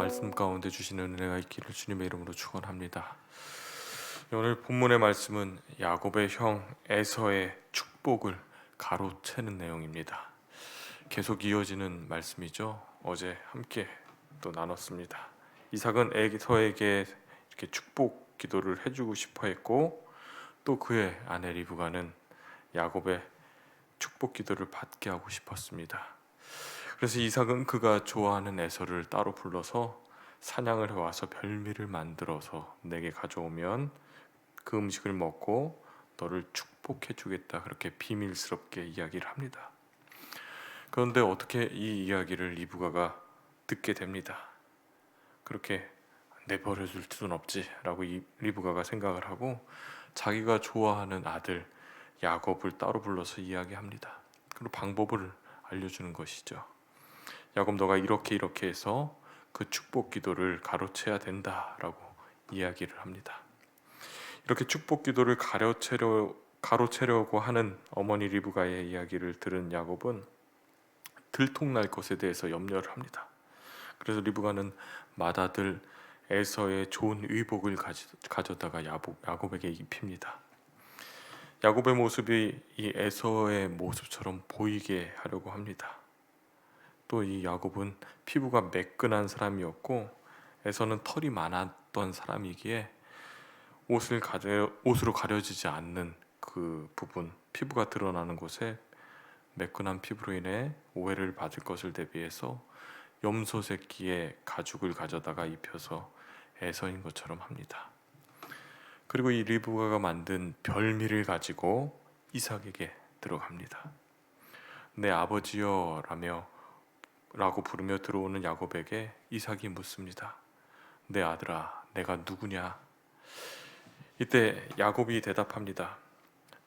말씀 가운데 주시는 은혜가 있기를 주님의 이름으로 축원합니다. 오늘 본문의 말씀은 야곱의 형 에서의 축복을 가로채는 내용입니다. 계속 이어지는 말씀이죠. 어제 함께 또 나눴습니다. 이삭은 에서에게 이렇게 축복 기도를 해주고 싶어했고 또 그의 아내 리브가는 야곱의 축복 기도를 받게 하고 싶었습니다. 그래서 이삭은 그가 좋아하는 에서를 따로 불러서 사냥을 해와서 별미를 만들어서 내게 가져오면 그 음식을 먹고 너를 축복해 주겠다 그렇게 비밀스럽게 이야기를 합니다. 그런데 어떻게 이 이야기를 리브가가 듣게 됩니다. 그렇게 내버려 둘 수는 없지라고 이 리브가가 생각을 하고 자기가 좋아하는 아들 야곱을 따로 불러서 이야기합니다. 그리고 방법을 알려주는 것이죠. 야곱 너가 이렇게 이렇게 해서 그 축복 기도를 가로채야 된다라고 이야기를 합니다. 이렇게 축복 기도를 가로채려 가로채려고 하는 어머니 리브가의 이야기를 들은 야곱은 들통날 것에 대해서 염려를 합니다. 그래서 리브가는 맏아들 에서의 좋은 의복을 가져다가 야곱, 야곱 에게 입힙니다. 야곱의 모습이 이 에서의 모습처럼 보이게 하려고 합니다. 또 이 야곱은 피부가 매끈한 사람이었고 에서는 털이 많았던 사람이기에 옷을 가려 옷으로 가려지지 않는 그 부분 피부가 드러나는 곳에 매끈한 피부로 인해 오해를 받을 것을 대비해서 염소 새끼의 가죽을 가져다가 입혀서 에서인 것처럼 합니다. 그리고 이 리브가가 만든 별미를 가지고 이삭에게 들어갑니다. 내 아버지여 라며 라고 부르며 들어오는 야곱에게 이삭이 묻습니다. 내 아들아, 내가 누구냐? 이때 야곱이 대답합니다.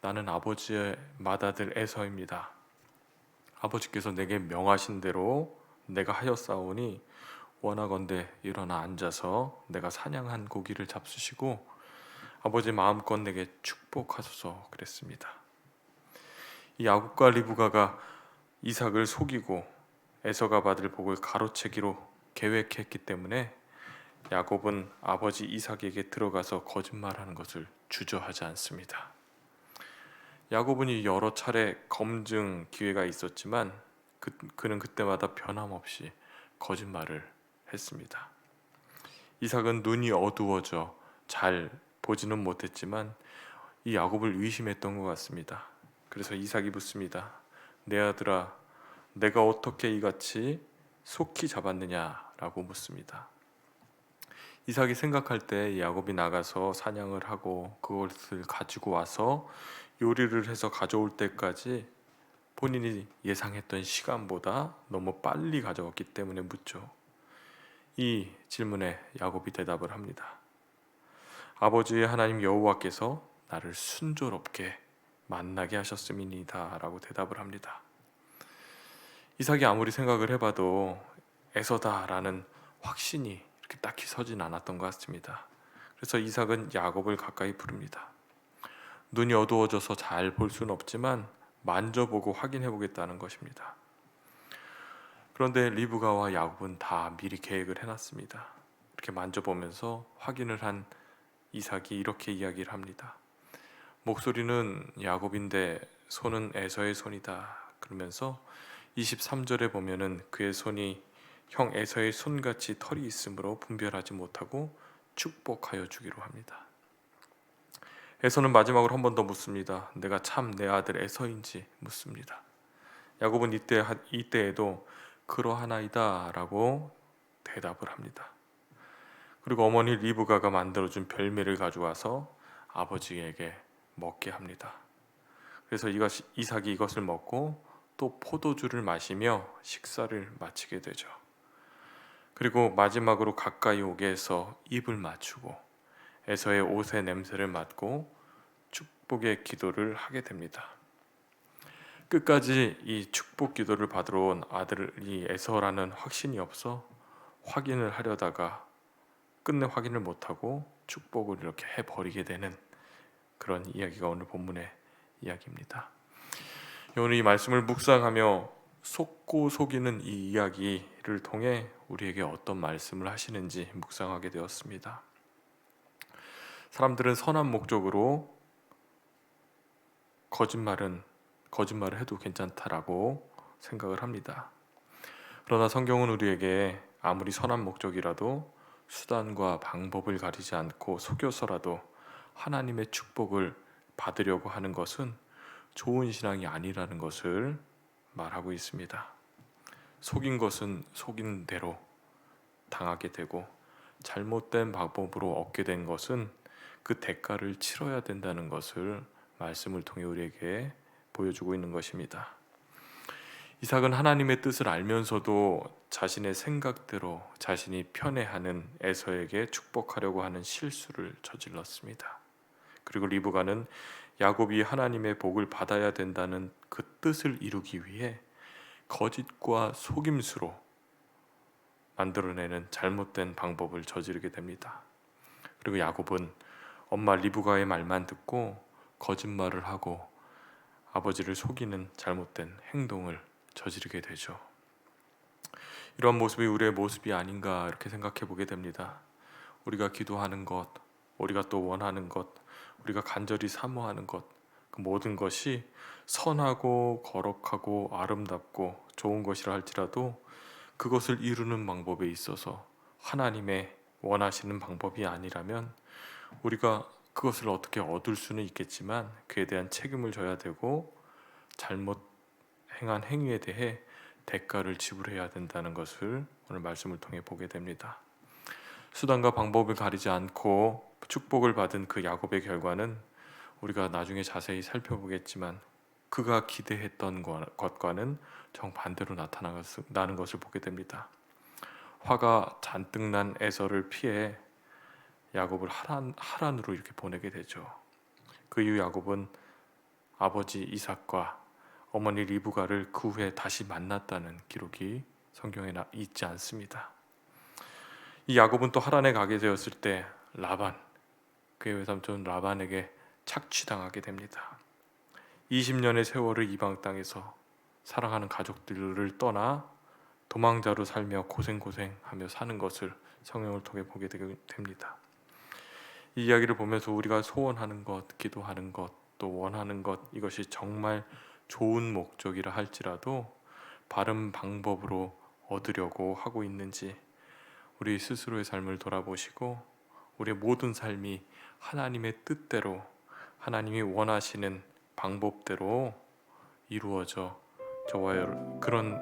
나는 아버지의 맏아들 에서입니다. 아버지께서 내게 명하신 대로 내가 하였사오니 원하건대 일어나 앉아서 내가 사냥한 고기를 잡수시고 아버지 마음껏 내게 축복하소서 그랬습니다. 이 야곱과 리브가가 이삭을 속이고 에서가 받을 복을 가로채기로 계획했기 때문에 야곱은 아버지 이삭에게 들어가서 거짓말하는 것을 주저하지 않습니다. 야곱은 이 여러 차례 검증 기회가 있었지만 그, 그는 그때마다 변함없이 거짓말을 했습니다. 이삭은 눈이 어두워져 잘 보지는 못했지만 이 야곱을 의심했던 것 같습니다. 그래서 이삭이 묻습니다. 내 아들아, 내가 어떻게 이같이 속히 잡았느냐라고 묻습니다. 이삭이 생각할 때 야곱이 나가서 사냥을 하고 그것을 가지고 와서 요리를 해서 가져올 때까지 본인이 예상했던 시간보다 너무 빨리 가져왔기 때문에 묻죠. 이 질문에 야곱이 대답을 합니다. 아버지의 하나님 여호와께서 나를 순조롭게 만나게 하셨음이니다라고 대답을 합니다. 이삭이 아무리 생각을 해봐도 에서다라는 확신이 이렇게 딱히 서진 않았던 것 같습니다. 그래서 이삭은 야곱을 가까이 부릅니다. 눈이 어두워져서 잘 볼 수는 없지만 만져보고 확인해 보겠다는 것입니다. 그런데 리브가와 야곱은 다 미리 계획을 해놨습니다. 이렇게 만져보면서 확인을 한 이삭이 이렇게 이야기를 합니다. 목소리는 야곱인데 손은 에서의 손이다. 그러면서 23절에 보면은 그의 손이 형 에서의 손같이 털이 있으므로 분별하지 못하고 축복하여 주기로 합니다. 에서는 마지막으로 한 번 더 묻습니다. 내가 참 내 아들 에서인지 묻습니다. 야곱은 이때 이때에도 그러하나이다라고 대답을 합니다. 그리고 어머니 리브가가 만들어준 별미를 가져와서 아버지에게 먹게 합니다. 그래서 이것 이삭이 이것을 먹고 또 포도주를 마시며 식사를 마치게 되죠. 그리고 마지막으로 가까이 오게 해서 입을 맞추고 에서의 옷의 냄새를 맡고 축복의 기도를 하게 됩니다. 끝까지 이 축복 기도를 받으러 온 아들이 에서라는 확신이 없어 확인을 하려다가 끝내 확인을 못하고 축복을 이렇게 해버리게 되는 그런 이야기가 오늘 본문의 이야기입니다. 오늘 이 말씀을 묵상하며 속고 속이는 이 이야기를 통해 우리에게 어떤 말씀을 하시는지 묵상하게 되었습니다. 사람들은 선한 목적으로 거짓말은 거짓말을 해도 괜찮다라고 생각을 합니다. 그러나 성경은 우리에게 아무리 선한 목적이라도 수단과 방법을 가리지 않고 속여서라도 하나님의 축복을 받으려고 하는 것은 좋은 신앙이 아니라는 것을 말하고 있습니다. 속인 것은 속인 대로 당하게 되고 잘못된 방법으로 얻게 된 것은 그 대가를 치러야 된다는 것을 말씀을 통해 우리에게 보여주고 있는 것입니다. 이삭은 하나님의 뜻을 알면서도 자신의 생각대로 자신이 편애하는 에서에게 축복하려고 하는 실수를 저질렀습니다. 그리고 리브가는 야곱이 하나님의 복을 받아야 된다는 그 뜻을 이루기 위해 거짓과 속임수로 만들어내는 잘못된 방법을 저지르게 됩니다. 그리고 야곱은 엄마 리브가의 말만 듣고 거짓말을 하고 아버지를 속이는 잘못된 행동을 저지르게 되죠. 이런 모습이 우리의 모습이 아닌가 이렇게 생각해 보게 됩니다. 우리가 기도하는 것, 우리가 또 원하는 것, 우리가 간절히 사모하는 것, 그 모든 것이 선하고 거룩하고 아름답고 좋은 것이라 할지라도 그것을 이루는 방법에 있어서 하나님의 원하시는 방법이 아니라면 우리가 그것을 어떻게 얻을 수는 있겠지만 그에 대한 책임을 져야 되고 잘못 행한 행위에 대해 대가를 지불해야 된다는 것을 오늘 말씀을 통해 보게 됩니다. 수단과 방법을 가리지 않고 축복을 받은 그 야곱의 결과는 우리가 나중에 자세히 살펴보겠지만 그가 기대했던 것과는 정반대로 나타나는 것을 보게 됩니다. 화가 잔뜩 난 에서를 피해 야곱을 하란, 하란으로 이렇게 보내게 되죠. 그 이후 야곱은 아버지 이삭과 어머니 리브가를 그 후에 다시 만났다는 기록이 성경에 있지 않습니다. 이 야곱은 또 하란에 가게 되었을 때 라반 그의 외삼촌 라반에게 착취당하게 됩니다. 20년의 세월을 이방 땅에서 사랑하는 가족들을 떠나 도망자로 살며 고생고생하며 사는 것을 성경을 통해 보게 됩니다. 이 이야기를 보면서 우리가 소원하는 것, 기도하는 것, 또 원하는 것 이것이 정말 좋은 목적이라 할지라도 바른 방법으로 얻으려고 하고 있는지 우리 스스로의 삶을 돌아보시고 우리의 모든 삶이 하나님의 뜻대로 하나님이 원하시는 방법대로 이루어져 저와 여러 그런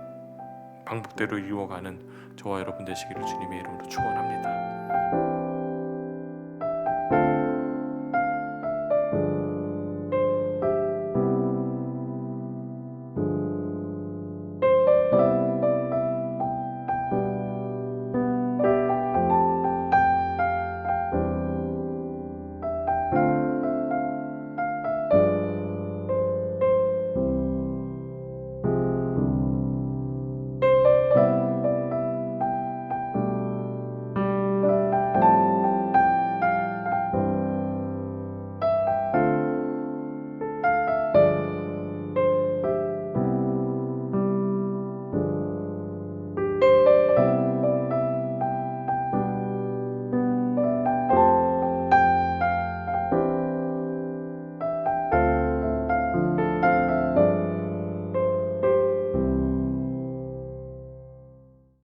방법대로 이루어가는 저와 여러분 되시기를 주님의 이름으로 축원합니다.